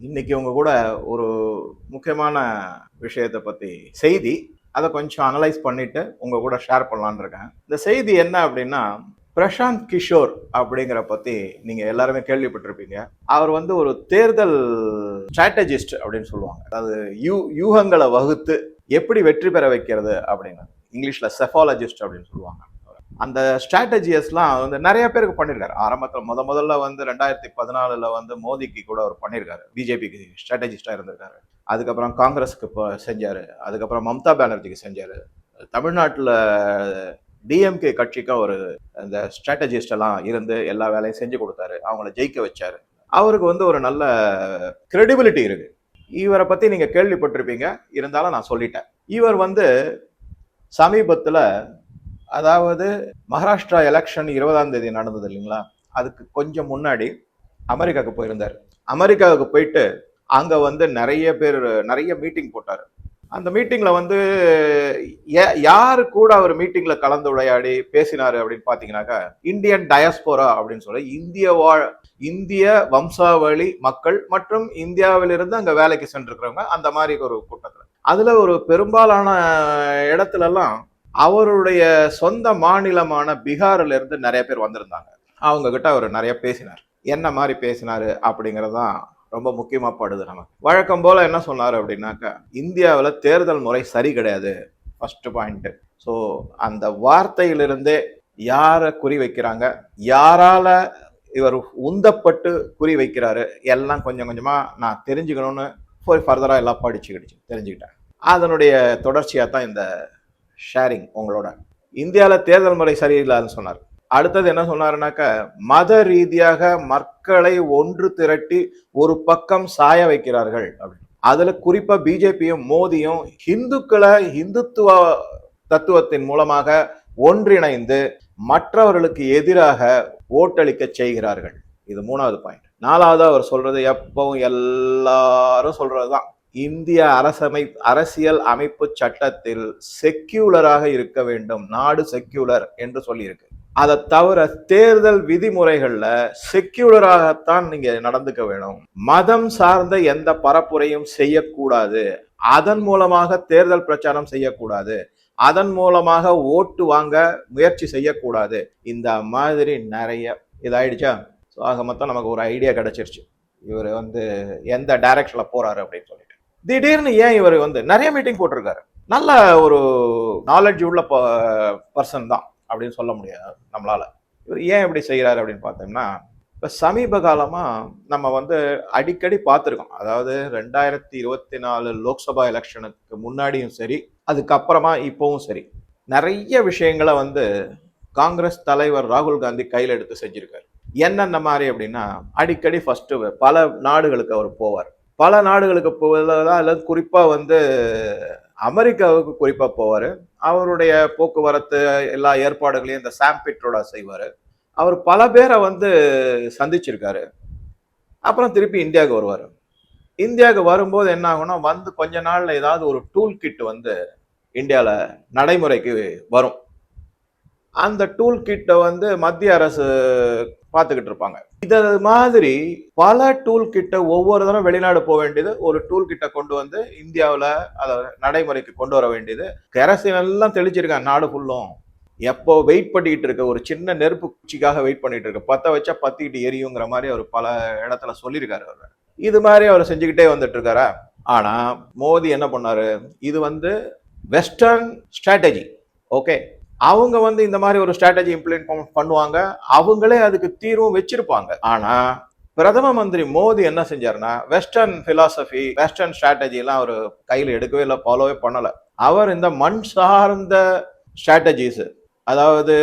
இன்னைக்கு உங்க கூட ஒரு முக்கியமான விஷயத்தை பத்தி செய்தி அதை கொஞ்சம் அனலைஸ் பண்ணிட்டு உங்க கூட ஷேர் பண்ணலான்னு இருக்கேன். இந்த செய்தி என்ன அப்படின்னா பிரசாந்த் கிஷோர் அப்படிங்கிற பத்தி நீங்க எல்லாருமே கேள்விப்பட்டிருப்பீங்க. அவர் வந்து ஒரு தேர்தல் ஸ்ட்ராட்டஜிஸ்ட் அப்படின்னு சொல்லுவாங்க. அதாவது யூ யூகங்களை வகுத்து எப்படி வெற்றி பெற வைக்கிறது அப்படின்னு. இங்கிலீஷ்ல செஃபாலஜிஸ்ட் அப்படின்னு சொல்லுவாங்க. அந்த ஸ்ட்ராட்டஜியஸ்லாம் வந்து நிறைய பேருக்கு பண்ணியிருக்காரு ஆரம்பத்தில் முத முதல்ல வந்து ரெண்டாயிரத்தி பதினாலில் வந்து மோதிக்கு கூட அவர் பண்ணியிருக்காரு பிஜேபிக்கு ஸ்ட்ராட்டஜிஸ்டாக இருந்திருக்காரு. அதுக்கப்புறம் காங்கிரஸுக்கு இப்போ செஞ்சார். அதுக்கப்புறம் மம்தா பானர்ஜிக்கு செஞ்சார். தமிழ்நாட்டில் டிஎம்கே கட்சிக்கும் ஒரு அந்த ஸ்ட்ராட்டஜிஸ்ட் எல்லாம் இருந்து எல்லா வேலையும் செஞ்சு கொடுத்தாரு. அவங்கள ஜெயிக்க வச்சாரு. அவருக்கு வந்து ஒரு நல்ல கிரெடிபிலிட்டி இருக்கு. இவரை பற்றி நீங்கள் கேள்விப்பட்டிருப்பீங்க. இருந்தாலும் நான் சொல்லிட்டேன். இவர் வந்து சமீபத்தில் அதாவது மகாராஷ்டிரா எலெக்ஷன் இருபதாம் தேதி நடந்தது இல்லைங்களா? அதுக்கு கொஞ்சம் முன்னாடி அமெரிக்காவுக்கு போயிருந்தார். அமெரிக்காவுக்கு போயிட்டு அங்கே வந்து நிறைய பேர் நிறைய மீட்டிங் போட்டார். அந்த மீட்டிங்கில் வந்து யார் கூட அவர் மீட்டிங்கில் கலந்து உரையாடி பேசினார் அப்படின்னு பார்த்தீங்கன்னாக்கா இந்தியன் டயஸ்போரா அப்படின்னு சொல்லி இந்திய வாழ் இந்திய வம்சாவளி மக்கள் மற்றும் இந்தியாவிலிருந்து அங்கே வேலைக்கு சென்றிருக்கிறவங்க அந்த மாதிரி ஒரு கூட்டத்தில். அதில் ஒரு பெரும்பாலான இடத்துலலாம் அவருடைய சொந்த மாநிலமான பீகார்ல இருந்து நிறைய பேர் வந்திருந்தாங்க. அவங்க கிட்ட அவர் நிறைய பேசினார். என்ன மாதிரி பேசினாரு அப்படிங்கிறதான் ரொம்ப முக்கியமா படுது நமக்கு. வழக்கம் போல என்ன சொன்னார் அப்படின்னாக்கா இந்தியாவில் தேர்தல் முறை சரி கிடையாது ஃபர்ஸ்ட் பாயிண்ட் ஸோ அந்த வார்த்தையிலிருந்தே யாரை குறி வைக்கிறாங்க யாரால இவர் உந்தப்பட்டு குறி வைக்கிறாரு எல்லாம் கொஞ்சம் கொஞ்சமா நான் தெரிஞ்சுக்கணும்னு போய் ஃபர்தராக எல்லாம் படிச்சுக்கிடுச்சு தெரிஞ்சுக்கிட்டேன். அதனுடைய தொடர்ச்சியாக தான் இந்த ஷேரிங் உங்களோட. இந்தியாவில் தேர்தல் முறை சரியில்லைன்னு சொன்னார். அடுத்தது என்ன சொன்னாருனாக்க மத ரீதியாக மக்களை ஒன்று திரட்டி ஒரு பக்கம் சாய வைக்கிறார்கள் அப்படின்னு. அதுல குறிப்பா பிஜேபியும் மோடியும் இந்துக்களை இந்துத்துவ தத்துவத்தின் மூலமாக ஒன்றிணைந்து மற்றவர்களுக்கு எதிராக ஓட்டளிக்க செய்கிறார்கள். இது மூணாவது பாயிண்ட் நாலாவது அவர் சொல்றது எப்பவும் எல்லாரும் சொல்றதுதான். இந்திய அரசமை அரசியல் அமைப்பு சட்டத்தில் செக்யூலராக இருக்க வேண்டும். நாடு செக்யூலர் என்று சொல்லியிருக்கு. அதை தவிர தேர்தல் விதிமுறைகள்ல செக்யூலராகத்தான் நீங்க நடந்துக்க வேணும். மதம் சார்ந்த எந்த பரப்புரையும் செய்யக்கூடாது. அதன் மூலமாக தேர்தல் பிரச்சாரம் செய்யக்கூடாது. அதன் மூலமாக ஓட்டு வாங்க முயற்சி செய்யக்கூடாது. இந்த மாதிரி நிறைய இதாயிடுச்சா? ஸோ ஆக மொத்தம் நமக்கு ஒரு ஐடியா கிடைச்சிருச்சு. இவர் வந்து எந்த டைரக்ஷன்ல போறாரு அப்படின்னு சொல்லி. திடீர்னு ஏன் இவர் வந்து நிறைய மீட்டிங் போட்டிருக்காரு. நல்ல ஒரு நாலேஜ் உள்ள பர்சன் தான் அப்படின்னு சொல்ல முடியாது நம்மளால. இவர் ஏன் இப்படி செய்கிறாரு அப்படின்னு பார்த்தோம்னா இப்போ சமீப காலமாக நம்ம வந்து அடிக்கடி பார்த்துருக்கோம். அதாவது ரெண்டாயிரத்தி இருபத்தி நாலு லோக்சபா எலெக்ஷனுக்கு முன்னாடியும் சரி அதுக்கப்புறமா இப்போவும் சரி. நிறைய விஷயங்களை வந்து காங்கிரஸ் தலைவர் ராகுல் காந்தி கையில் எடுத்து செஞ்சுருக்காரு. என்னென்ன மாதிரி அப்படின்னா அடிக்கடி ஃபஸ்ட்டு பல நாடுகளுக்கு அவர் போவார். பல நாடுகளுக்கு போவதெல்லாம் அல்லது குறிப்பாக வந்து அமெரிக்காவுக்கு குறிப்பாக போவார். அவருடைய போக்குவரத்து எல்லா ஏற்பாடுகளையும் இந்த சாம்பிட்ரோட செய்வார். அவர் பல பேரை வந்து சந்திச்சிருக்காரு. அப்புறம் திருப்பி இந்தியாவுக்கு வருவார். இந்தியாவுக்கு வரும்போது என்ன ஆகும்னா வந்து கொஞ்ச நாளில் ஏதாவது ஒரு டூல் கிட் வந்து இந்தியாவில் நடைமுறைக்கு வரும். அந்த டூல் கிட்டை வந்து மத்திய அரசு பார்த்துக்கிட்டு இருப்பாங்க. இது மாதிரி பல டூல் கிட்ட ஒவ்வொரு தடவை வெளிநாடு போக வேண்டியது ஒரு டூல் கிட்ட கொண்டு வந்து இந்தியாவில் அதை நடைமுறைக்கு கொண்டு வர வேண்டியது. கெரசின் எல்லாம் தெளிச்சிருக்காங்க நாடு ஃபுல்லும் எப்போ வெயிட் பண்ணிக்கிட்டு இருக்க ஒரு சின்ன நெருப்பு குச்சிக்காக வெயிட் பண்ணிட்டு இருக்க. பத்த வச்சா பத்திக்கிட்டு எரியுங்கிற மாதிரி அவர் பல இடத்துல சொல்லியிருக்காரு அவர். இது மாதிரி அவர் செஞ்சுக்கிட்டே வந்துட்டு இருக்காரா? ஆனா மோதி என்ன பண்ணாரு? இது வந்து வெஸ்டர்ன் ஸ்ட்ராட்டஜி ஓகே அவங்க வந்து இந்த மாதிரி ஒரு ஸ்ட்ராட்டஜி இம்ப்ளிமெண்ட் பண்ணுவாங்க. அவங்களே அதுக்கு தீர்வும் வச்சிருப்பாங்க. ஆனா பிரதம மந்திரி மோடி என்ன செஞ்சாருன்னா வெஸ்டர்ன் பிலாசபி வெஸ்டர்ன் ஸ்ட்ராட்டஜி எல்லாம் அவர் கையில் எடுக்கவே இல்லை ஃபாலோவே பண்ணல. அவர் இந்த மண் சார்ந்த ஸ்ட்ராட்டஜிஸ் அதாவது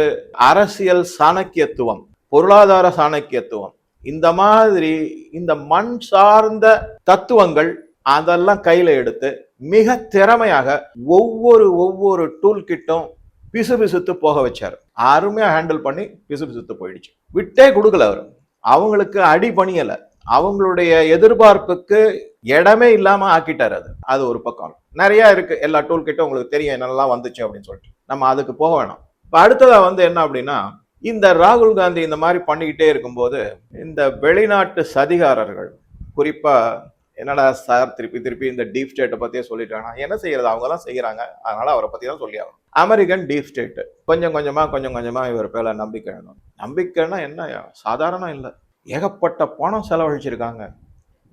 அரசியல் சாணக்கியத்துவம் பொருளாதார சாணக்கியத்துவம் இந்த மாதிரி இந்த மண் சார்ந்த தத்துவங்கள் அதெல்லாம் கையில எடுத்து மிக திறமையாக ஒவ்வொரு ஒவ்வொரு டூல் கிட்டும் பிசு பிசுத்து போக வச்சார். அருமையாக ஹேண்டில் பண்ணி பிசு பிசுத்து போயிடுச்சு. விட்டே கொடுக்கல அவர். அவங்களுக்கு அடி பணியலை. அவங்களுடைய எதிர்பார்ப்புக்கு இடமே இல்லாமல் ஆக்கிட்டார் அது. அது ஒரு பக்கம். நிறைய இருக்கு. எல்லா டூல் கிட்டும் உங்களுக்கு தெரியும் என்னெல்லாம் வந்துச்சு அப்படின்னு சொல்லிட்டு. நம்ம அதுக்கு போக வேணாம். இப்போ அடுத்ததாக வந்து என்ன அப்படின்னா இந்த ராகுல் காந்தி இந்த மாதிரி பண்ணிக்கிட்டே இருக்கும்போது இந்த வெளிநாட்டு சதிகாரர்கள் குறிப்பாக என்னடா சார் திருப்பி திருப்பி இந்த டீப் ஸ்டேட்டை பற்றியே சொல்லிட்டாங்க என்ன செய்யறது? அவங்க தான் செய்கிறாங்க அதனால அவரை பற்றி தான் சொல்லி ஆகணும் அமெரிக்கன் டீப் ஸ்டேட் கொஞ்சம் கொஞ்சமாக கொஞ்சம் கொஞ்சமாக இவர் பேர நம்பிக்கை வேணும். நம்பிக்கைன்னா என்ன? சாதாரணம் இல்லை. ஏகப்பட்ட பணம் செலவழிச்சிருக்காங்க.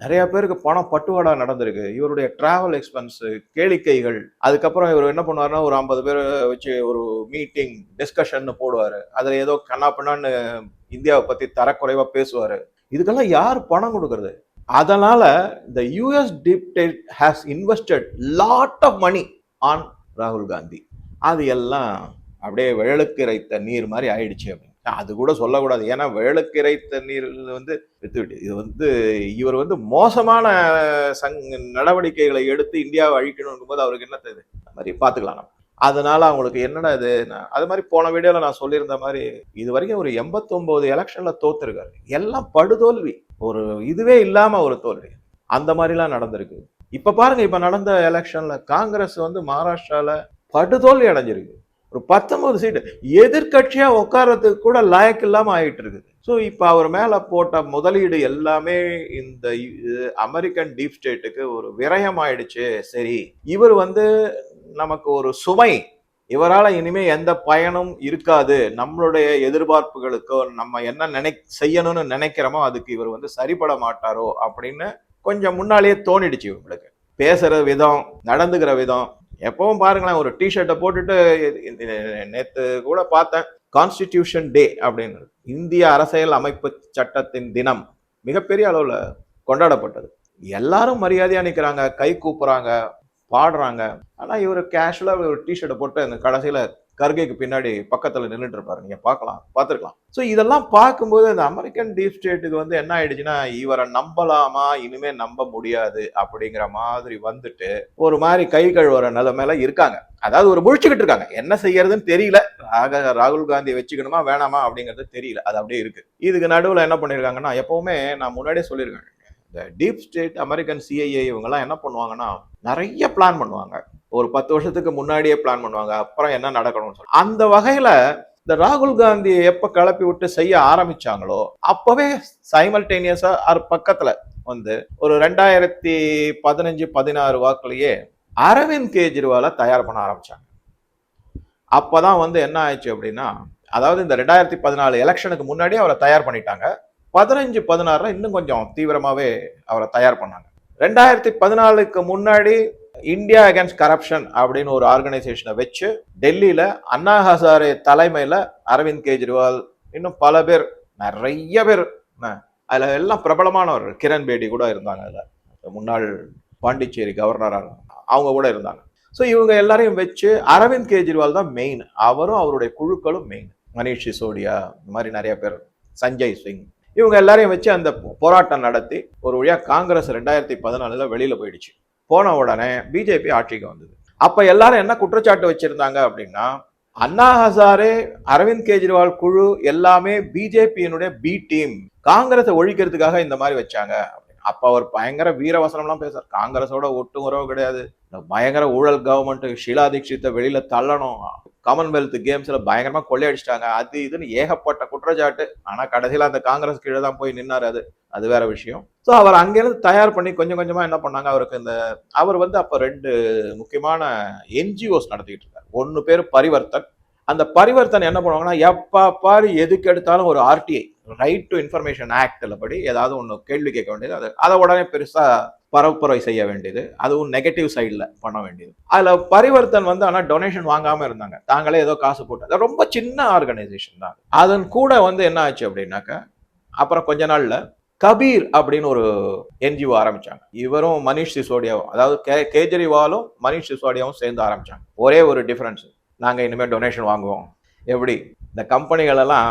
நிறைய பேருக்கு பணம் பட்டுவாடா நடந்திருக்கு. இவருடைய டிராவல் எக்ஸ்பென்ஸு கேளிக்கைகள். அதுக்கப்புறம் இவர் என்ன பண்ணுவாருன்னா ஒரு ஐம்பது பேர் வச்சு ஒரு மீட்டிங் டிஸ்கஷன் போடுவார். அதில் ஏதோ கண்ணா பண்ணான்னு இந்தியாவை பற்றி தரக்குறைவாக பேசுவார். இதுக்கெல்லாம் யார் பணம் கொடுக்கறது? அதனால் the US deep state has invested lot of money on ராகுல் காந்தி அது எல்லாம் அப்படியே விழலுக்கு இறைத்த நீர் மாதிரி ஆயிடுச்சு அப்படின்னு. அது கூட சொல்லக்கூடாது. ஏன்னா விழலுக்கு இறைத்த நீர் வந்து வித்துவிட்டு இது வந்து இவர் வந்து மோசமான சங் நடவடிக்கைகளை எடுத்து இந்தியாவை அழிக்கணுங்கும்போது போது அவருக்கு என்ன தெரியுது அந்த மாதிரி பார்த்துக்கலாம் நம்ம. அதனால அவங்களுக்கு என்னடா இது? அது மாதிரி போன வீடியோல நான் சொல்லியிருந்த மாதிரி இது வரைக்கும் ஒரு எண்பத்தொம்போது எலெக்ஷன்ல தோத்துருக்காரு. எல்லாம் படுதோல்வி. ஒரு இதுவே இல்லாம ஒரு தோல்வி. அந்த மாதிரிலாம் நடந்திருக்கு. இப்ப பாருங்க இப்ப நடந்த எலெக்ஷன்ல காங்கிரஸ் வந்து மகாராஷ்டிரால படுதோல்வி அடைஞ்சிருக்கு. ஒரு பத்தொன்பது சீட்டு எதிர்கட்சியா உட்கார்றதுக்கு கூட லாயக்கு இல்லாம ஆயிட்டு இருக்குது. ஸோ இப்போ அவர் மேல போட்ட முதலீடு எல்லாமே இந்த அமெரிக்கன் டீப் ஸ்டேட்டுக்கு ஒரு விரயம் ஆயிடுச்சு சரி இவர் வந்து நமக்கு ஒரு சுமை. இவரால் இனிமே எந்த பயனும் இருக்காது. நம்மளுடைய எதிர்பார்ப்புகளுக்கோ நம்ம என்ன நினை செய்யணும்னு நினைக்கிறோமோ அதுக்கு இவர் வந்து சரிபட மாட்டாரோ அப்படின்னு கொஞ்சம் முன்னாலேயே தோணிடுச்சு இவங்களுக்கு. பேசுகிற விதம் நடந்துக்கிற விதம். எப்பவும் பாருங்களேன் ஒரு டிஷர்ட்டை போட்டுட்டு நேற்று கூட பார்த்தேன் கான்ஸ்டிடியூஷன் டே அப்படின்னு. இந்திய அரசியல் அமைப்பு சட்டத்தின் தினம். மிகப்பெரிய அளவில் கொண்டாடப்பட்டது. எல்லாரும் மரியாதையாக நிற்கிறாங்க கை கூப்புறாங்க. பாடுறாங்க. ஆனால் இவர் கேஷுவலாக ஒரு டிஷர்ட்டை போட்டு அந்த கடைசியில் கர்கேக்கு பின்னாடி பக்கத்தில் நின்றுட்டு இருப்பாரு. நீங்கள் பார்க்கலாம் பார்த்துருக்கலாம். ஸோ இதெல்லாம் பார்க்கும்போது அந்த அமெரிக்கன் டீப் ஸ்டேட்டுக்கு வந்து என்ன ஆயிடுச்சுன்னா இவரை நம்பலாமா? இனிமே நம்ப முடியாது அப்படிங்கிற மாதிரி வந்துட்டு ஒரு மாதிரி கை கழுவுற நிலைமையில இருக்காங்க. அதாவது ஒரு முழிச்சுக்கிட்டு இருக்காங்க. என்ன செய்யறதுன்னு தெரியல. ராக ராகுல் காந்தியை வச்சுக்கணுமா வேணாமா அப்படிங்கிறது தெரியல. அது அப்படியே இருக்கு. இதுக்கு நடுவில் என்ன பண்ணியிருக்காங்கன்னா எப்பவுமே நான் முன்னாடியே சொல்லியிருக்கேன். இந்த டீப் ஸ்டேட் அமெரிக்கன் சிஐஏ இவங்கெல்லாம் என்ன பண்ணுவாங்கன்னா நிறைய பிளான் பண்ணுவாங்க. ஒரு பத்து வருஷத்துக்கு முன்னாடியே பிளான் பண்ணுவாங்க. அப்புறம் என்ன நடக்கணும்னு சொல்லி. அந்த வகையில இந்த ராகுல் காந்தியை எப்ப கிளப்பி விட்டு செய்ய ஆரம்பிச்சாங்களோ அப்பவே சைமல்டேனியஸா அது பக்கத்துல வந்து ஒரு ரெண்டாயிரத்தி பதினஞ்சு பதினாறு வாக்குலயே அரவிந்த் கெஜ்ரிவாலை தயார் பண்ண ஆரம்பிச்சாங்க. அப்பதான் வந்து என்ன ஆயிடுச்சு அப்படின்னா அதாவது இந்த ரெண்டாயிரத்தி பதினாலு எலெக்ஷனுக்கு முன்னாடியே அவரை தயார் பண்ணிட்டாங்க. பதினஞ்சு பதினாறுல இன்னும் கொஞ்சம் தீவிரமாவே அவரை தயார் பண்ணாங்க. ரெண்டாயிரத்தி பதினாலுக்கு முன்னாடி இந்தியா அகேன்ஸ்ட் கரப்ஷன் அப்படின்னு ஒரு ஆர்கனைசேஷனை வச்சு டெல்லியில் அண்ணா ஹசாரே தலைமையில் அரவிந்த் கெஜ்ரிவால் இன்னும் பல பேர் நிறைய பேர் அதில் எல்லாம் பிரபலமானவர் கிரண் பேடி கூட இருந்தாங்க அதில். முன்னாள் பாண்டிச்சேரி கவர்னராக அவங்க கூட இருந்தாங்க. ஸோ இவங்க எல்லாரையும் வச்சு அரவிந்த் கெஜ்ரிவால் தான் மெயின் அவரும் அவருடைய குழுக்களும் மெயின் மனிஷ் சிசோடியா இந்த மாதிரி நிறைய பேர் சஞ்சய் சிங் இவங்க எல்லாரையும் வச்சு அந்த போராட்டம் நடத்தி ஒரு வழியாக காங்கிரஸ் ரெண்டாயிரத்தி பதினாலில் வெளியில் போயிடுச்சு. போன உடனே பிஜேபி ஆட்சிக்கு வந்தது. அப்போ எல்லாரும் என்ன குற்றச்சாட்டு வச்சுருந்தாங்க அப்படின்னா அண்ணா ஹசாரே அரவிந்த் கெஜ்ரிவால் குழு எல்லாமே பிஜேபியினுடைய பி டீம் காங்கிரஸை ஒழிக்கிறதுக்காக இந்த மாதிரி வச்சாங்க. அப்போ அவர் பயங்கர வீரவசனம்லாம் பேசுறார். காங்கிரஸோட ஒட்டு உறவு கிடையாது. இந்த பயங்கர ஊழல் கவர்மெண்ட் ஷீலா தீட்சித்தை வெளியில தள்ளணும். காமன்வெல்த் கேம்ஸில் பயங்கரமாக கொள்ளையடிச்சிட்டாங்க. அது இதுன்னு ஏகப்பட்ட குற்றச்சாட்டு. ஆனால் கடைசியில் அந்த காங்கிரஸ் கீழே தான் போய் நின்னார் அது. அது வேற விஷயம். ஸோ அவர் அங்கேருந்து தயார் பண்ணி கொஞ்சம் கொஞ்சமாக என்ன பண்ணாங்க? அவருக்கு இந்த அவர் வந்து அப்போ ரெண்டு முக்கியமான என்ஜிஓஸ் நடத்திக்கிட்டு இருக்காரு. ஒன்று பேர் பரிவர்த்தன். அந்த பரிவர்த்தனை என்ன பண்ணுவாங்கன்னா எப்பா பாரு எதுக்கு எடுத்தாலும் ஒரு ஆர்டிஐ ரைட் டு இன்ஃபர்மேஷன் ஆக்டில் படி ஏதாவது ஒன்று கேள்வி கேட்க வேண்டியது அது அதை உடனே பெருசாக பரப்புரை செய்ய வேண்டியது அதுவும் நெகட்டிவ் சைடில் பண்ண வேண்டியது. அதில் பரிவர்த்தன் வந்து ஆனால் டொனேஷன் வாங்காமல் இருந்தாங்க. தாங்களே ஏதோ காசு போட்டு. அது ரொம்ப சின்ன ஆர்கனைசேஷன் தான். அதன் கூட வந்து என்ன ஆச்சு அப்படின்னாக்க அப்புறம் கொஞ்ச நாளில் கபீர் அப்படின்னு ஒரு என்ஜிஓ ஆரம்பிச்சாங்க. இவரும் மனிஷ் சிசோடியாவும் அதாவது கே கேஜ்ரிவாலும் மனிஷ் சிசோடியாவும் சேர்ந்து ஆரம்பிச்சாங்க. ஒரே ஒரு டிஃப்ரென்ஸ் நாங்கள் இனிமேல் டொனேஷன் வாங்குவோம். எப்படி? இந்த கம்பெனிகளெல்லாம்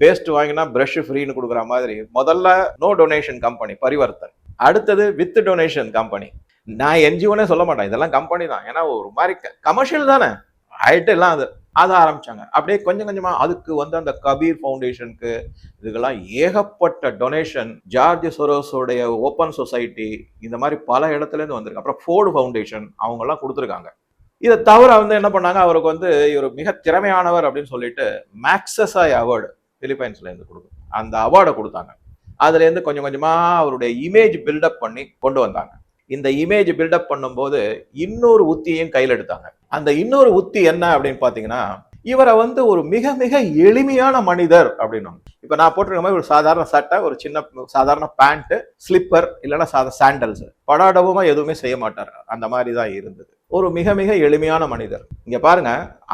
பேஸ்ட் வாங்கினா ப்ரஷ் ஃப்ரீன்னு கொடுக்குற மாதிரி முதல்ல நோ டொனேஷன் கம்பெனி பரிவர்த்தன். அடுத்தது வித் டொனேஷன் கம்பெனி நான் என்ஜிஓனே சொல்ல மாட்டேன் இதெல்லாம் கம்பெனி தான். ஏன்னா ஒரு மாதிரி கமர்ஷியல் தானே. ஆயிட்டு எல்லாம் அது. அதை ஆரம்பிச்சாங்க. அப்படியே கொஞ்சம் கொஞ்சமா அதுக்கு வந்து அந்த கபீர் ஃபவுண்டேஷனுக்கு இதுக்கெல்லாம் ஏகப்பட்ட டொனேஷன் ஜார்ஜ் சொரோஸோடைய ஓப்பன் சொசைட்டி இந்த மாதிரி பல இடத்துலேருந்து வந்திருக்கு. அப்புறம் ஃபோர்டு ஃபவுண்டேஷன் அவங்கெல்லாம் கொடுத்துருக்காங்க. இதை தவிர வந்து என்ன பண்ணாங்க? அவருக்கு வந்து இவர் மிக திறமையானவர் அப்படின்னு சொல்லிட்டு மேக்ஸஸாய் அவார்டு பிலிப்பைன்ஸ்லேருந்து கொடுக்கும். அந்த அவார்டை கொடுத்தாங்க. அதுலேருந்து கொஞ்சம் கொஞ்சமாக அவருடைய இமேஜ் பில்டப் பண்ணி கொண்டு வந்தாங்க. இந்த இமேஜ் பில்டப் பண்ணும்போது இன்னொரு உத்தியையும் கையில் எடுத்தாங்க. அந்த இன்னொரு உத்தி என்ன அப்படின்னு பார்த்தீங்கன்னா இவரை வந்து ஒரு மிக மிக எளிமையான மனிதர் அப்படின்னு இப்போ நான் போட்டிருக்க மாதிரி ஒரு சாதாரண சட்டை ஒரு சின்ன சாதாரண பேண்ட்டு ஸ்லிப்பர் இல்லைன்னா சாதா சாண்டல்ஸ் படாடவுமா எதுவுமே செய்ய மாட்டார். அந்த மாதிரி தான் இருந்தது. ஒரு மிக மிக எளிமையான மனிதர். இங்க பாருங்க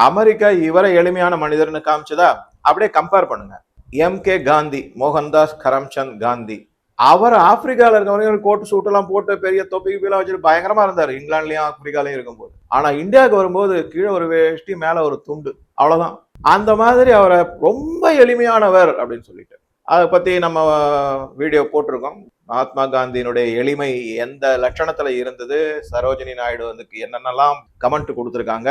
அமெரிக்கா இவரை எளிமையான மனிதர்னு காமிச்சதா? அப்படியே கம்பேர் பண்ணுங்க. எம் கே காந்தி மோகன்தாஸ் கரம்சந்த் காந்தி அவர் ஆப்பிரிக்கால இருக்கவங்க கோட்டு சூட் எல்லாம் போட்டு பெரிய தொப்பி கீழே வச்சுட்டு பயங்கரமா இருந்தார். இங்கிலாந்துலயும் ஆப்பிரிக்காலையும் இருக்கும்போது. ஆனா இந்தியாவுக்கு வரும்போது கீழே ஒரு வேஷ்டி மேல ஒரு துண்டு. அவ்வளவுதான். அந்த மாதிரி அவரை ரொம்ப எளிமையானவர் அப்படின்னு சொல்லிட்டு. அதை பத்தி நம்ம வீடியோ போட்டிருக்கோம். மகாத்மா காந்தியினுடைய எளிமை எந்த லட்சணத்துல இருந்தது? சரோஜினி நாயுடு வந்து என்னென்னலாம் கமெண்ட் கொடுத்துருக்காங்க?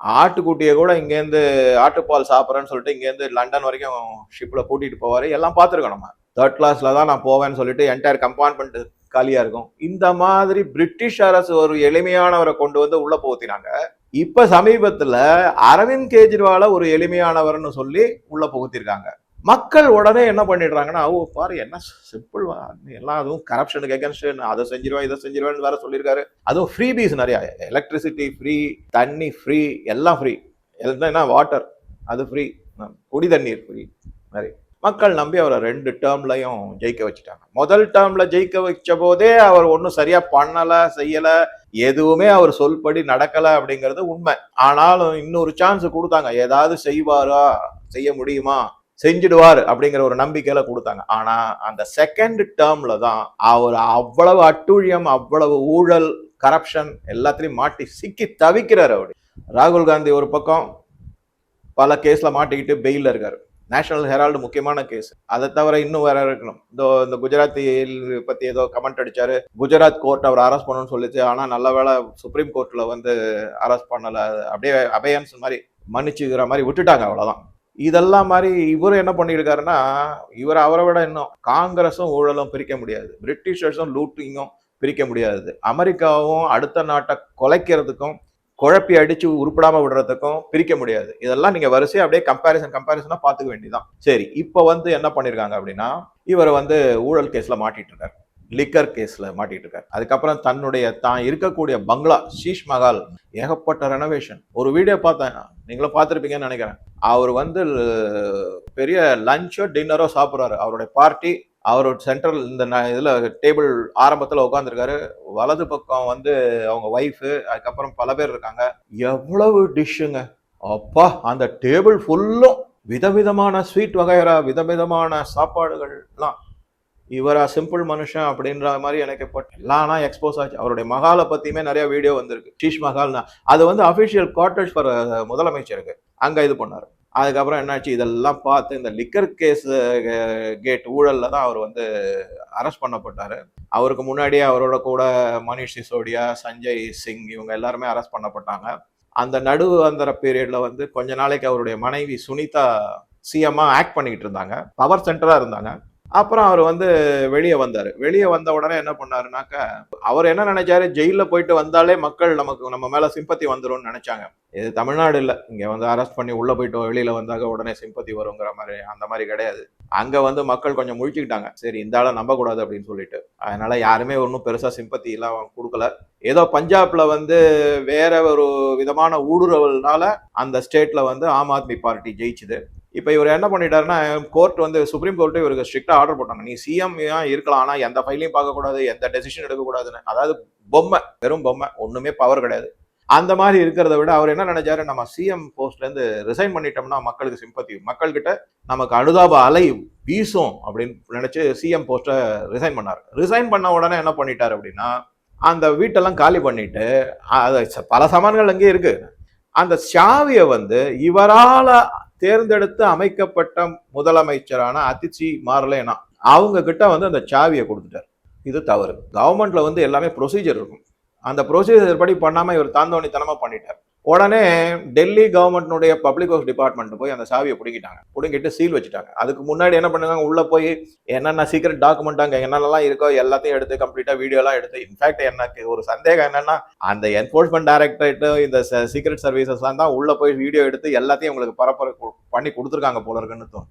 ஆட்டுக்குட்டியை கூட இங்கேருந்து ஆட்டுப்பால் சாப்பிட்றேன்னு சொல்லிட்டு இங்கேருந்து லண்டன் வரைக்கும் ஷிப்பில் கூட்டிகிட்டு போவார். எல்லாம் பார்த்துருக்கோம் நம்ம. தேர்ட் கிளாஸில் தான் நான் போவேன்னு சொல்லிட்டு என்டையர் கம்பார்ட்மெண்ட் காலியாக இருக்கும். இந்த மாதிரி பிரிட்டிஷ் அரசு ஒரு எளிமையானவரை கொண்டு வந்து உள்ளே புகுத்தினாங்க. இப்போ சமீபத்தில் அரவிந்த் கெஜ்ரிவால ஒரு எளிமையானவர்னு சொல்லி உள்ளே புகுத்திருக்காங்க. மக்கள் உடனே என்ன பண்ணிடுறாங்கன்னா ஓ பாரு என்ன சிம்பிள் எல்லாம் அதுவும் கரப்ஷனுக்கு எகன்ஸ்ட் அதை செஞ்சிருவேன் இதை செஞ்சிருவேன் வேற சொல்லியிருக்காரு. அதுவும் ஃப்ரீ பீஸ் நிறையா எலக்ட்ரிசிட்டி ஃப்ரீ தண்ணி ஃப்ரீ எல்லாம் ஃப்ரீ என்ன வாட்டர் அது ஃப்ரீ குடி தண்ணீர் ஃப்ரீ மாதிரி மக்கள் நம்பி அவரை ரெண்டு டேர்ம்லையும் ஜெயிக்க வச்சுட்டாங்க. முதல் டேர்ம்ல ஜெயிக்க வச்ச போதே அவர் ஒன்றும் சரியா பண்ணலை செய்யலை எதுவுமே அவர் சொல்படி நடக்கலை அப்படிங்கிறது உண்மை. ஆனாலும் இன்னொரு சான்ஸ் கொடுத்தாங்க. ஏதாவது செய்வாரா? செய்ய முடியுமா? செஞ்சிடுவார் அப்படிங்கிற ஒரு நம்பிக்கையில கொடுத்தாங்க. ஆனா அந்த செகண்ட் டேர்ம்ல தான் அவர் அவ்வளவு அட்டூழியம் அவ்வளவு ஊழல் கரப்ஷன் எல்லாத்துலயும் மாட்டி சிக்கி தவிக்கிறார் அவர். ராகுல் காந்தி ஒரு பக்கம் பல கேஸ்ல மாட்டிக்கிட்டு பெயில இருக்காரு. நேஷனல் ஹெரால்டு முக்கியமான கேஸ் அதை தவிர இன்னும் வேற இருக்கணும். இந்த இந்த குஜராத்தில் பத்தி ஏதோ கமெண்ட் அடிச்சாரு. குஜராத் கோர்ட் அவர் அரெஸ்ட் பண்ணணும்னு சொல்லிச்சு. ஆனா நல்ல வேளை சுப்ரீம் கோர்ட்ல வந்து அரெஸ்ட் பண்ணல. அப்படியே அபயன்ஸ் மாதிரி மன்னிச்சுக்கிற மாதிரி விட்டுட்டாங்க அவ்வளவுதான். இதெல்லாம் மாதிரி இவரும் என்ன பண்ணியிருக்காருன்னா இவர் அவரை விட இன்னும் காங்கிரஸும் ஊழலும் பிரிக்க முடியாது. பிரிட்டிஷர்ஸும் லூட்டிங்கும் பிரிக்க முடியாது. அமெரிக்காவும் அடுத்த நாட்டை குலைக்கிறதுக்கும் குழப்பி அடிச்சு உருப்படாம விடுறதுக்கும் பிரிக்க முடியாது. இதெல்லாம் நீங்க வரிசையா அப்படியே கம்பாரிசன் கம்பாரிசனா பாத்துக்க வேண்டியதான் சரி இப்போ வந்து என்ன பண்ணிருக்காங்க அப்படின்னா இவர் வந்து ஊழல் கேஸ்ல மாட்டிட்டு இருக்காரு. லிக்கர் கேஸில் மாட்டிகிட்டு இருக்காரு அதுக்கப்புறம் தன்னுடைய தான் இருக்கக்கூடிய பங்களா ஷீஷ் மகால் ஏகப்பட்ட ரெனோவேஷன் ஒரு வீடியோ பார்த்தேன் நீங்களும் பார்த்துருப்பீங்கன்னு நினைக்கிறேன். அவர் வந்து பெரிய லஞ்சோ டின்னரோ சாப்பிட்றாரு. அவருடைய பார்ட்டி அவர் சென்ட்ரல் இந்த ந- டேபிள் ஆரம்பத்தில் உட்காந்துருக்காரு வலது பக்கம் வந்து அவங்க ஒய்ஃபு அதுக்கப்புறம் பல பேர் இருக்காங்க. எவ்வளவு டிஷ்ஷுங்க அப்பா அந்த டேபிள் ஃபுல்லும் விதவிதமான ஸ்வீட் வகைரா விதவிதமான சாப்பாடுகள்லாம். இவரா சிம்பிள் மனுஷன் அப்படின்ற மாதிரி எனக்கு இப்போ எல்லாம் எக்ஸ்போஸ் ஆச்சு. அவருடைய மகாலை பத்தியுமே நிறைய வீடியோ வந்திருக்கு. ஷீஷ் மகால்னா அது வந்து அஃபிஷியல் குவார்டர்ஸ் ஃபார் முதலமைச்சருக்கு. அங்கே இது பண்ணாரு. அதுக்கப்புறம் என்னாச்சு? இதெல்லாம் பார்த்து இந்த லிக்கர் கேஸ் கேட் ஊழலில் தான் அவர் வந்து அரெஸ்ட் பண்ணப்பட்டார். அவருக்கு முன்னாடியே அவரோட கூட மணிஷ் சிசோடியா சஞ்சய் சிங் இவங்க எல்லாருமே அரெஸ்ட் பண்ணப்பட்டாங்க. அந்த நடுவு அந்தர பீரியடில் வந்து கொஞ்ச நாளைக்கு அவருடைய மனைவி சுனிதா சிஎம்மா ஆக்ட் பண்ணிக்கிட்டு இருந்தாங்க. பவர் சென்டராக இருந்தாங்க. அப்புறம் அவர் வந்து வெளியே வந்தார். வெளியே வந்த உடனே என்ன பண்ணாருனாக்க அவர் என்ன நினைச்சாரு? ஜெயிலில் போயிட்டு வந்தாலே மக்கள் நமக்கு நம்ம மேலே சிம்பத்தி வந்துரும்னு நினைச்சாங்க. இது தமிழ்நாடு இல்லை. இங்கே வந்து அரெஸ்ட் பண்ணி உள்ளே போயிட்டு வெளியில் வந்தாக்க உடனே சிம்பத்தி வருங்கிற மாதிரி அந்த மாதிரி கிடையாது. அங்கே வந்து மக்கள் கொஞ்சம் முழிச்சுக்கிட்டாங்க. சரி இந்த ஆளை நம்பக்கூடாது அப்படின்னு சொல்லிட்டு. அதனால யாருமே ஒன்றும் பெருசாக சிம்பத்தி எல்லாம் கொடுக்கல. ஏதோ பஞ்சாப்ல வந்து வேற ஒரு விதமான ஊடுருவல்னால அந்த ஸ்டேட்ல வந்து ஆம் ஆத்மி பார்ட்டி ஜெயிச்சுது. இப்போ இவர் என்ன பண்ணிட்டாருன்னா கோர்ட் வந்து சுப்ரீம் கோர்ட்டு இவருக்கு ஸ்ட்ரிக்டாக ஆர்டர் போட்டாங்க. நீ சிஎம் இருக்கலாம் ஆனால் எந்த ஃபைலையும் பார்க்கக்கூடாது எந்த டெசிஷன் எடுக்கக்கூடாதுன்னு. அதாவது பொம்மை வெறும் பொம்மை ஒன்றுமே பவர் கிடையாது. அந்த மாதிரி இருக்கிறத விட அவர் என்ன நினைச்சாரு? நம்ம சிஎம் போஸ்ட்லேருந்து ரிசைன் பண்ணிட்டோம்னா மக்களுக்கு சிம்பத்தி மக்கள்கிட்ட நமக்கு அனுதாப அலை வீசும் அப்படின்னு நினச்சி சிஎம் போஸ்ட்டை ரிசைன் பண்ணார். ரிசைன் பண்ண உடனே என்ன பண்ணிட்டார் அப்படின்னா அந்த வீட்டெல்லாம் காலி பண்ணிட்டு அது ச- பல சாமான்கள் அங்கேயே இருக்குது அந்த சாவியை வந்து இவரால் தேர்ந்தெடுத்து அமைக்கப்பட்ட முதலமைச்சரான அதிச்சி மாரலேனா அவங்க கிட்ட வந்து அந்த சாவியை கொடுத்துட்டார். இது தவறு. கவர்மெண்ட்ல வந்து எல்லாமே ப்ரொசீஜர் இருக்கும். அந்த ப்ரொசீஜர் படி பண்ணாமல் இவர் தாந்தோணித்தனமா பண்ணிட்டார். உடனே டெல்லி கவர்மெண்ட்னுடைய பப்ளிக் ஒர்க்ஸ் டிபார்ட்மெண்ட் போய் அந்த சாவியை பிடிங்கிட்டாங்க. பிடுங்கிட்டு சீல் வச்சுட்டாங்க. அதுக்கு முன்னாடி என்ன பண்ணுறாங்க உள்ளே போய் என்னென்ன சீக்ரெட் டாக்குமெண்ட் அங்கே என்னென்னலாம் இருக்கோ எல்லாத்தையும் எடுத்து கம்ப்ளீட்டாக வீடியோலாம் எடுத்து இன்ஃபேக்ட் எனக்கு ஒரு சந்தேகம் என்னென்னா அந்த என்ஃபோர்ஸ்மெண்ட் டைரக்டரேட்டு இந்த சீக்ரெட் சர்வீசஸ்லாம் தான் உள்ளே போய் வீடியோ எடுத்து எல்லாத்தையும் உங்களுக்கு பரப்புற பண்ணி கொடுத்துருக்காங்க போல இருக்குன்னு தோணும்.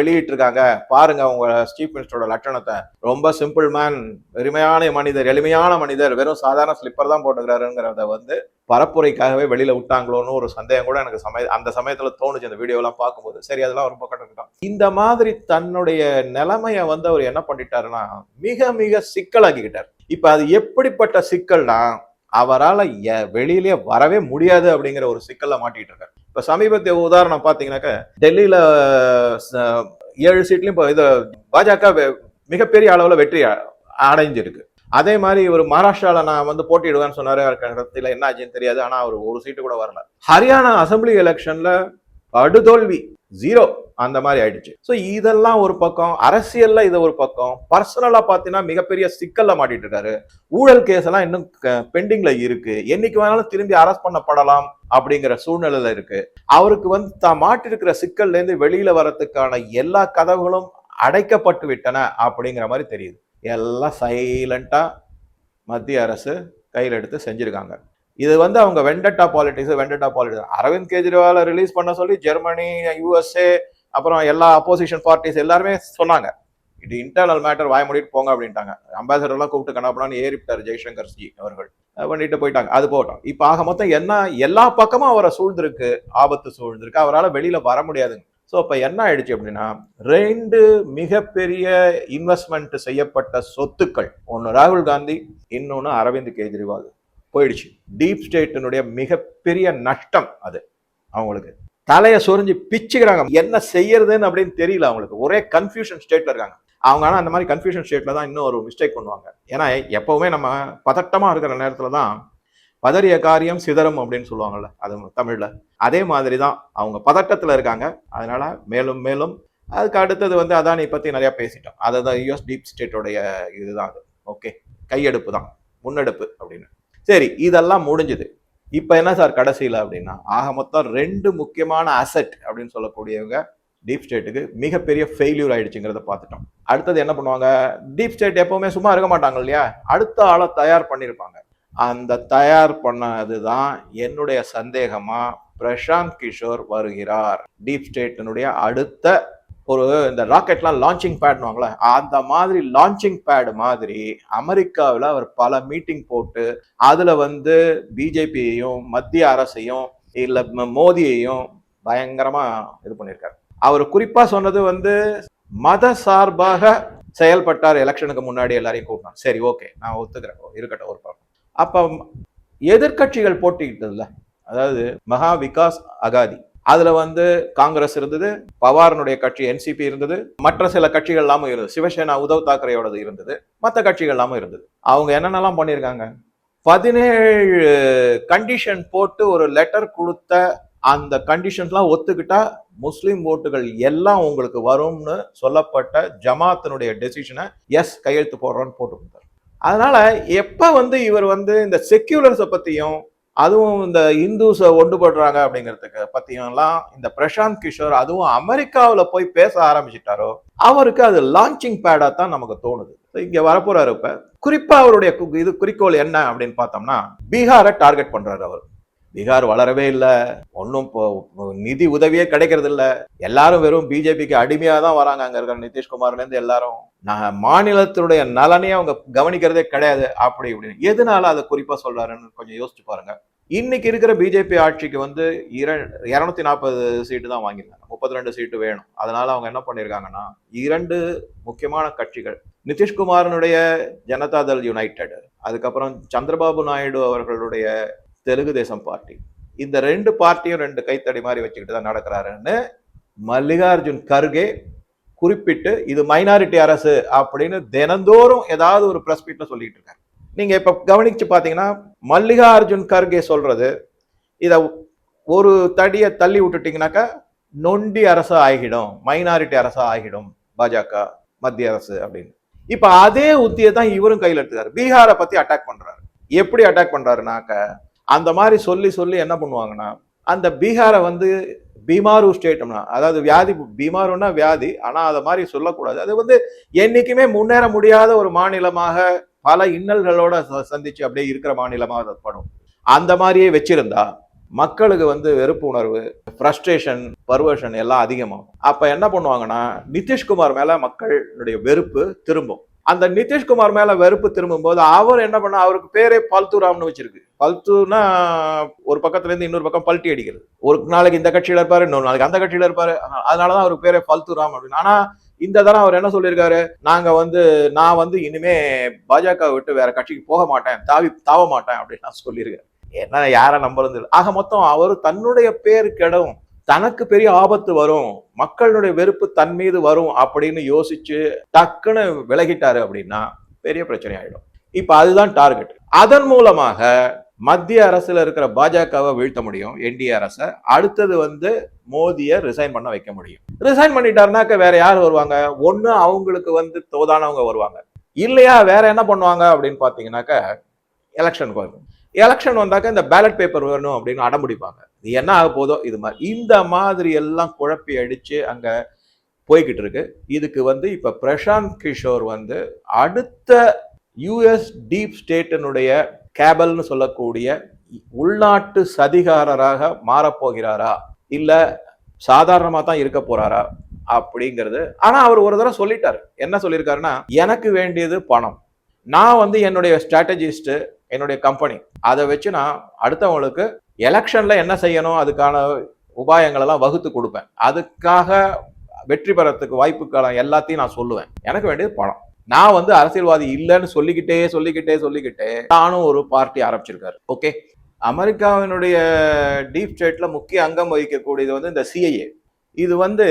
வெளியிட்டிருக்காங்க. பாருங்க உங்க சீஃப் மினிஸ்டரோட லட்சணத்தை. ரொம்ப சிம்பிள் மேன் எளிமையான மனிதர் எளிமையான மனிதர் வெறும் சாதாரண ஸ்லிப்பர் தான் போட்டுக்கிறாருங்கிறத வந்து பரப்புரைக்காகவே வெளியில விட்டாங்களோன்னு ஒரு சந்தேகம் கூட எனக்கு சமய அந்த சமயத்துல தோணுச்சு அந்த வீடியோலாம் பார்க்கும்போது. சரி அதெல்லாம் ரொம்ப கட்டணும் இந்த மாதிரி தன்னுடைய நிலைமையை வந்து அவர் என்ன பண்ணிட்டாருன்னா மிக மிக சிக்கலாக்கிக்கிட்டார். இப்ப அது எப்படிப்பட்ட சிக்கல்னா அவரால் வெளியிலே வரவே முடியாது அப்படிங்கிற ஒரு சிக்கலில் மாட்டிகிட்டு இருக்கார் இப்போ சமீபத்திய உதாரணம் பார்த்தீங்கன்னாக்க டெல்லியில் ஏழு சீட்லேயும் இப்போ இது பாஜக வெ- மிகப்பெரிய அளவில் வெற்றி அடைஞ்சிருக்கு. அதே மாதிரி இவர் மகாராஷ்டிராவில் நான் வந்து போட்டியிடுவேன்னு சொன்னார். இடத்துல என்ன ஆச்சுன்னு தெரியாது. ஆனால் அவர் ஒரு சீட்டு கூட வரல. ஹரியானா அசெம்பிளி எலெக்ஷனில் படுதோல்வி ஜீரோ அந்த மாதிரி ஆயிடுச்சு. ஸோ இதெல்லாம் ஒரு பக்கம் அரசியல்ல இது ஒரு பக்கம். பர்சனலா பார்த்தீங்கன்னா மிகப்பெரிய சிக்கல்ல மாட்டிட்டு இருக்காரு. ஊழல் கேஸ் எல்லாம் இன்னும் பெண்டிங்ல இருக்கு. என்னைக்கு வேணாலும் திரும்பி அரெஸ்ட் பண்ணப்படலாம் அப்படிங்கிற சூழ்நிலையில இருக்கு. அவருக்கு வந்து தான் மாட்டிருக்கிற சிக்கல்ல இருந்து வெளியில வரத்துக்கான எல்லா கதவுகளும் அடைக்கப்பட்டு விட்டன அப்படிங்கிற மாதிரி தெரியுது. எல்லாம் சைலண்ட்டாக மத்திய அரசு கையில் எடுத்து செஞ்சுருக்காங்க. இது வந்து அவங்க vendetta politics vendetta politics Arvind கெஜ்ரிவாலை release பண்ண சொல்லி ஜெர்மனி யூஎஸ்ஏ அப்புறம் எல்லா அப்போசிஷன் பார்ட்டிஸ் எல்லாருமே சொன்னாங்க. இது இன்டர்னல் மேட்டர் வாய மூடிட்டு போங்க அப்படின்ட்டாங்க. அம்பாசடர்லாம் கூப்பிட்டு கண்ணாப்படான்னு ஏறிவிட்டார் ஜெய்சங்கர் ஜி அவர்கள். பண்ணிட்டு போயிட்டாங்க. அது போட்டோம் இப்போ ஆக மொத்தம் என்ன எல்லா பக்கமும் அவரை சூழ்ந்திருக்கு ஆபத்து சூழ்ந்திருக்கு. அவரால் வெளியில் வர முடியாதுங்க. ஸோ இப்போ என்ன ஆயிடுச்சு அப்படின்னா ரெண்டு மிகப்பெரிய இன்வெஸ்ட்மெண்ட் செய்யப்பட்ட சொத்துக்கள் ஒன்று ராகுல் காந்தி இன்னொன்று அரவிந்த் கெஜ்ரிவால். போயிடுச்சு. டீப் ஸ்டேட்டினுடைய மிகப்பெரிய நஷ்டம் அது அவங்களுக்கு. தலையை சொரிஞ்சு பிச்சுக்கிறாங்க. என்ன செய்யறதுன்னு அப்படின்னு தெரியல அவங்களுக்கு. ஒரே கன்ஃபியூஷன் ஸ்டேட்ல இருக்காங்க. அவங்க ஆனால் அந்த மாதிரி கன்ஃபியூஷன் ஸ்டேட்ல தான் இன்னும் ஒரு மிஸ்டேக் பண்ணுவாங்க. ஏன்னா எப்பவுமே நம்ம பதட்டமாக இருக்கிற நேரத்தில் தான் பதறிய காரியம் சிதறம் அப்படின்னு சொல்லுவாங்கல்ல அது தமிழில். அதே மாதிரி தான் அவங்க பதட்டத்தில் இருக்காங்க. அதனால மேலும் மேலும் அதுக்கு அடுத்தது வந்து அதானி பற்றி நிறையா பேசிட்டோம். அதுதான் யூஎஸ் டீப் ஸ்டேட்டோடைய இதுதான் அது. ஓகே கையெடுப்பு தான். முன்னெடுப்பு அப்படின்னு. சரி இதெல்லாம் முடிஞ்சுது. இப்போ என்ன சார் கடைசியில் அப்படின்னா ஆக மொத்தம் ரெண்டு முக்கியமான அசெட் அப்படின்னு சொல்லக்கூடியவங்க டீப் ஸ்டேட்டுக்கு மிகப்பெரிய ஃபெயில்யூர் ஆயிடுச்சுங்கிறத பார்த்துட்டோம். அடுத்தது என்ன பண்ணுவாங்க? டீப் ஸ்டேட் எப்பவுமே சும்மா இருக்க மாட்டாங்க இல்லையா? அடுத்த ஆளை தயார் பண்ணியிருப்பாங்க. அந்த தயார் பண்ணது தான் என்னுடைய சந்தேகமாக பிரசாந்த் கிஷோர் வருகிறார். டீப் ஸ்டேட்டினுடைய அடுத்த ஒரு இந்த ராக்கெட்லாம் லான்ச்சிங் பேட்னுவாங்களே அந்த மாதிரி லான்ச்சிங் பேடு மாதிரி அமெரிக்காவில் அவர் பல மீட்டிங் போட்டு அதில் வந்து பிஜேபியையும் மத்திய அரசையும் இல்லை மோதியையும் பயங்கரமாக இது பண்ணியிருக்காரு அவர் குறிப்பாக சொன்னது வந்து மத சார்பாக செயல்பட்டார் எலெக்ஷனுக்கு முன்னாடி எல்லாரையும் கூட்டினார். சரி ஓகே நான் ஒத்துக்கிறேன். இருக்கட்டும் ஒரு பக்கம் அப்போ எதிர்க்கட்சிகள் போட்டிக்கிட்டதுல அதாவது மகா விகாஸ் அகாதி. அதுல வந்து காங்கிரஸ் இருந்தது பவாரனுடைய கட்சி என்சிபி இருந்தது மற்ற சில கட்சிகள் எல்லாமும் இருந்தது. சிவசேனா உத்தவ் தாக்கரேயோடது இருந்தது மற்ற கட்சிகள் எல்லாமும் இருந்தது. அவங்க என்னென்னலாம் பண்ணியிருக்காங்க? பதினேழு கண்டிஷன் போட்டு ஒரு லெட்டர் கொடுத்த அந்த கண்டிஷன்ஸ்லாம் ஒத்துக்கிட்டா முஸ்லீம் ஓட்டுகள் எல்லாம் உங்களுக்கு வரும்னு சொல்லப்பட்ட ஜமாத்தினுடைய டெசிஷனை எஸ் கையெழுத்து போடுறோன்னு போட்டு அதனால எப்போ வந்து இவர் வந்து இந்த செக்யூலர்ஸை பற்றியும் அதுவும் இந்த இந்துஸை ஒன்றுபடுறாங்க அப்படிங்கிறதுக்கு பத்தியும் எல்லாம் இந்த பிரசாந்த் கிஷோர் அதுவும் அமெரிக்காவில் போய் பேச ஆரம்பிச்சிட்டாரோ அவருக்கு அது லான்ச்சிங் பேடாக தான் நமக்கு தோணுது. இங்கே வரப்போறாரு இப்போ. குறிப்பாக அவருடைய கு- இது குறிக்கோள் என்ன அப்படின்னு பார்த்தோம்னா பீகாரை டார்கெட் பண்ணுறாரு அவர். பீகார் வளரவே இல்லை. ஒன்றும் நிதி உதவியே கிடைக்கிறது இல்லை. எல்லாரும் வெறும் பிஜேபிக்கு அடிமையாக தான் வராங்க. அங்கே இருக்கிற நிதிஷ்குமார்லேருந்து எல்லாரும். நான் மாநிலத்தினுடைய நலனையே அவங்க கவனிக்கிறதே கிடையாது. அப்படி இப்படின்னு. எதனால அதை குறிப்பாக சொல்கிறாருன்னு கொஞ்சம் யோசிச்சு பாருங்கள் இன்னைக்கு இருக்கிற பிஜேபி ஆட்சிக்கு வந்து இர இரநூத்தி நாற்பது சீட்டு தான் வாங்கியிருந்தாங்க முப்பத்தி ரெண்டு சீட்டு வேணும். அதனால அவங்க என்ன பண்ணியிருக்காங்கன்னா இரண்டு முக்கியமான கட்சிகள். நிதிஷ்குமாரனுடைய ஜனதாதள் யுனைடெட். அதுக்கப்புறம் சந்திரபாபு நாயுடு அவர்களுடைய தெலுங்கு தேசம் பார்ட்டி இந்த ரெண்டு பார்ட்டியும் ரெண்டு கைத்தடி மாதிரி வச்சுக்கிட்டு தான் நடக்கிறாருன்னு மல்லிகார்ஜுன் கர்கே குறிப்பிட்டு இது மைனாரிட்டி அரசு அப்படின்னு தினந்தோறும் ஏதாவது ஒரு ப்ரெஸ் மீட்ல சொல்லிட்டு இருக்காரு. நீங்க இப்ப கவனிச்சு பாத்தீங்கன்னா மல்லிகார்ஜுன் கர்கே சொல்றது இத ஒரு தடியை தள்ளி விட்டுட்டீங்கன்னாக்கா நொண்டி அரசு ஆகிடும் மைனாரிட்டி அரசு ஆகிடும் பாஜக மத்திய அரசு அப்படின்னு. இப்ப அதே உத்தியை தான் இவரும் கையில் எடுத்துக்காரு பீகாரை பத்தி அட்டாக் பண்றாரு. எப்படி அட்டாக் பண்றாருனாக்க அந்த மாதிரி சொல்லி சொல்லி என்ன பண்ணுவாங்கன்னா அந்த பீகாரை வந்து பீமாரு ஸ்டேட்னா அதாவது வியாதி பீமாருன்னா வியாதி ஆனால் அதை மாதிரி சொல்லக்கூடாது. அது வந்து என்றைக்குமே முன்னேற முடியாத ஒரு மாநிலமாக பல இன்னல்களோட ச- சந்திச்சு அப்படியே இருக்கிற மாநிலமாக அது படும். அந்த மாதிரியே வச்சிருந்தா மக்களுக்கு வந்து வெறுப்பு உணர்வு ஃப்ரஸ்ட்ரேஷன் பர்வர்ஷன் எல்லாம் அதிகமாகும். அப்போ என்ன பண்ணுவாங்கன்னா நிதிஷ்குமார் மேலே மக்களுடைய வெறுப்பு திரும்பும். அந்த நிதிஷ்குமார் மேல வெறுப்பு திரும்பும் போது அவர் என்ன பண்ண அவருக்கு பேரே பல்துராம்னு வச்சிருக்கு. பல்துனா ஒரு பக்கத்துல இருந்து இன்னொரு பக்கம் பல்ட்டி அடிக்கிறது. ஒரு நாளைக்கு இந்த கட்சியில இருப்பாரு இன்னொரு நாளைக்கு அந்த கட்சியில இருப்பாரு. அதனாலதான் அவருக்கு பேரே பல்துராம் அப்படின்னு. ஆனா இந்த தரம் அவர் என்ன சொல்லியிருக்காரு? நாங்க வந்து நான் வந்து இனிமே பாஜக விட்டு வேற கட்சிக்கு போக மாட்டேன் தாவி தாவ மாட்டேன் அப்படின்னு நான் சொல்லியிருக்கேன். என்ன யாரை நம்புறது ஆக மொத்தம் அவர் தன்னுடைய பேர் கெடவும் தனக்கு பெரிய ஆபத்து வரும் மக்களுடைய வெறுப்பு தன் மீது வரும் அப்படின்னு யோசிச்சு டக்குன்னு விலகிட்டாரு அப்படின்னா பெரிய பிரச்சனை ஆயிடும். இப்ப அதுதான் டார்கெட் அதன் மூலமாக மத்திய அரசுல இருக்கிற பாஜகவை வீழ்த்த முடியும் என்டிஏ அரசை. அடுத்தது வந்து மோதியை ரிசைன் பண்ண வைக்க முடியும். ரிசைன் பண்ணிட்டாருனாக்க வேற யார் வருவாங்க? ஒண்ணு அவங்களுக்கு வந்து தோதானவங்க வருவாங்க. இல்லையா வேற என்ன பண்ணுவாங்க அப்படின்னு பாத்தீங்கன்னாக்க எலெக்ஷனுக்கு வரும் எலெக்ஷன் வந்தாக்க இந்த பேலட் பேப்பர் வேணும் அப்படின்னு அடம்பிடிப்பாங்க. இது என்ன ஆக போதோ இது மாதிரி இந்த மாதிரி எல்லாம் குழப்பி அடித்து அங்கே போய்கிட்டு இருக்கு. இதுக்கு வந்து இப்போ பிரசாந்த் கிஷோர் வந்து அடுத்த யூஎஸ் டீப் ஸ்டேட்டினுடைய கேபல்னு சொல்லக்கூடிய உள்நாட்டு சதிகாரராக மாறப்போகிறாரா? இல்லை சாதாரணமாக தான் இருக்க போறாரா? அப்படிங்கிறது ஆனால் அவர் ஒரு தடவை சொல்லிட்டார். என்ன சொல்லியிருக்காருன்னா எனக்கு வேண்டியது பணம். நான் வந்து என்னுடைய ஸ்ட்ராட்டஜிஸ்ட்டு என்னுடைய கம்பெனி அதை வச்சு நான் அடுத்தவங்களுக்கு எலெக்ஷனில் என்ன செய்யணும்? அதுக்கான உபாயங்களெல்லாம் வகுத்து கொடுப்பேன். அதுக்காக வெற்றி பெறத்துக்கு வாய்ப்புக்கான எல்லாத்தையும் நான் சொல்லுவேன். எனக்கு வேண்டியது பணம். நான் வந்து அரசியல்வாதி இல்லைன்னு சொல்லிக்கிட்டே சொல்லிக்கிட்டே சொல்லிக்கிட்டே நானும் ஒரு பார்ட்டி ஆரம்பிச்சிருக்காரு. ஓகே? அமெரிக்காவினுடைய டீப் ஸ்டேட்டில் முக்கிய அங்கம் வகிக்கக்கூடியது வந்து இந்த சிஐஏ இது வந்து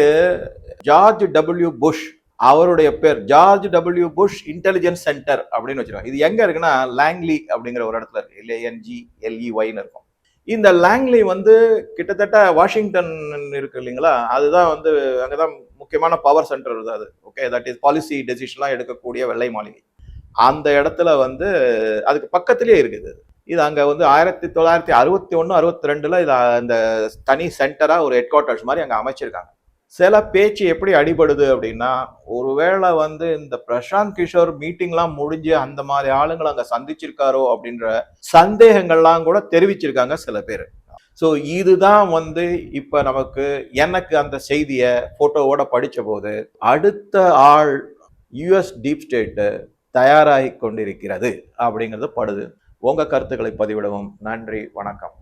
ஜார்ஜ் டபிள்யூ புஷ் அவருடைய பேர். George W Bush intelligence centre அப்படின்னு வச்சிருக்காங்க. இது எங்க இருக்குன்னா லாங்லி அப்படிங்கிற ஒரு இடத்துல இருக்கு. எல்ஏஎன்ஜி எல்இஒய்னு இருக்கும். இந்த லாங்லி வந்து கிட்டத்தட்ட வாஷிங்டன் இருக்கு இல்லைங்களா? அதுதான் வந்து அங்கதான் முக்கியமான பவர் சென்டர் அது ஓகே தட் இஸ் பாலிசி டெசிஷன்லாம் எடுக்கக்கூடிய வெள்ளை மாளிகை. அந்த இடத்துல வந்து அதுக்கு பக்கத்திலேயே இருக்குது இது. அங்கே வந்து ஆயிரத்தி தொள்ளாயிரத்தி அறுபத்தி ஒன்று அறுபத்தி ரெண்டில் இது அந்த தனி சென்டராக ஒரு ஹெட் குவார்ட்டர்ஸ் மாதிரி அங்கே அமைச்சிருக்காங்க. சில பேச்சு எப்படி அடிபடுது அப்படின்னா ஒருவேளை வந்து இந்த பிரசாந்த் கிஷோர் மீட்டிங்லாம் முடிஞ்சு அந்த மாதிரி ஆளுங்களை அங்கே சந்திச்சிருக்காரோ அப்படின்ற சந்தேகங்கள்லாம் கூட தெரிவிச்சிருக்காங்க சில பேர். ஸோ இதுதான் வந்து இப்போ நமக்கு எனக்கு அந்த செய்தியை ஃபோட்டோவோட படித்த போது அடுத்த ஆள் யுஎஸ் டீப் ஸ்டேட்டு தயாராகி கொண்டிருக்கிறது அப்படிங்கிறது படுது. உங்கள் கருத்துக்களை பதிவிடவும். நன்றி. வணக்கம்.